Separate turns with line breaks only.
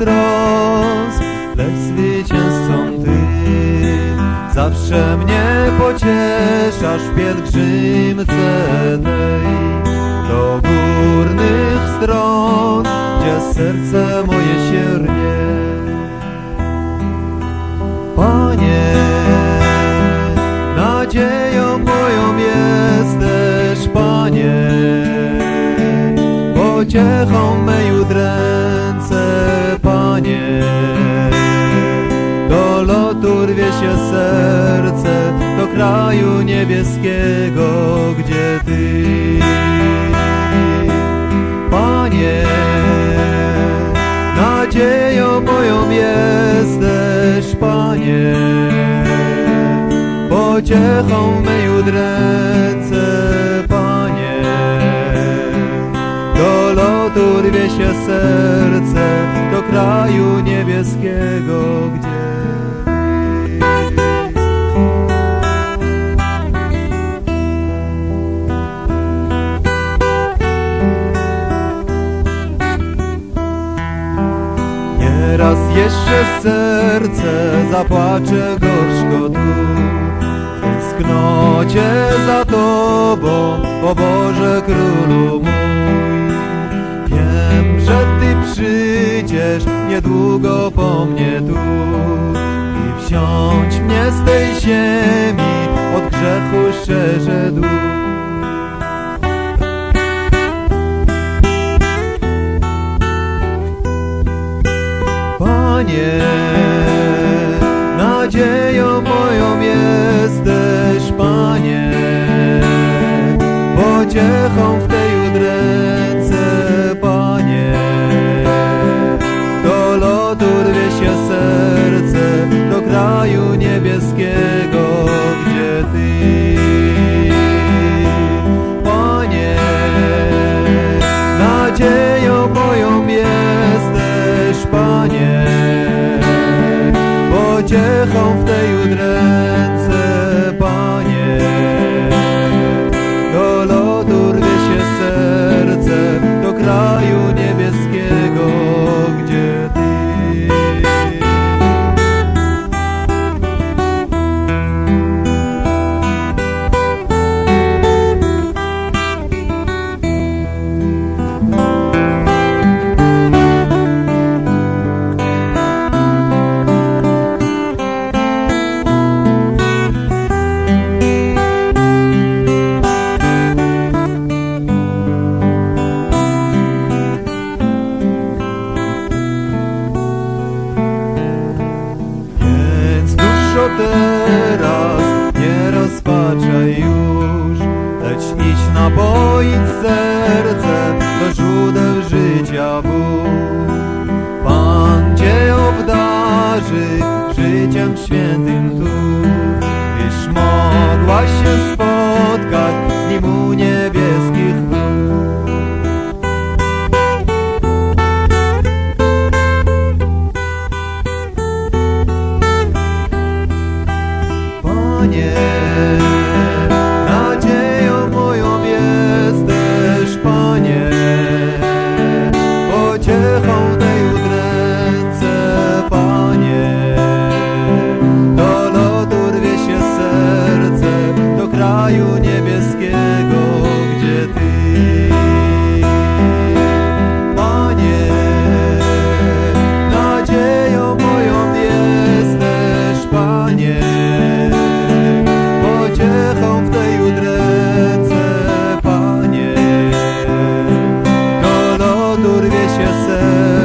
trosk, lecz zwycięzcą Ty. Zawsze mnie pocieszasz w pielgrzymce tej do górnych stron, gdzie serce moje się rnie. Panie, nadzieją moją jesteś, Panie, pociechą mej udręce, Panie. Do lotu rwie się serce, do kraju niebieskiego, gdzie Ty, Panie, nadzieją moją jesteś, Panie, pociechą mej udręce, Panie. Do lotu rwie się serce, niebieskiego, gdzie Nieraz jeszcze serce zapłacze gorzko tu. Tęsknocie za Tobą, o Boże Królu mój przyjdziesz niedługo po mnie tu. I wziąć mnie z tej ziemi, od grzechu szczerze duch Panie, kraju idź napoić serce do źródeł życia Bóg Pan Cię obdarzy życiem świętym tu udręce,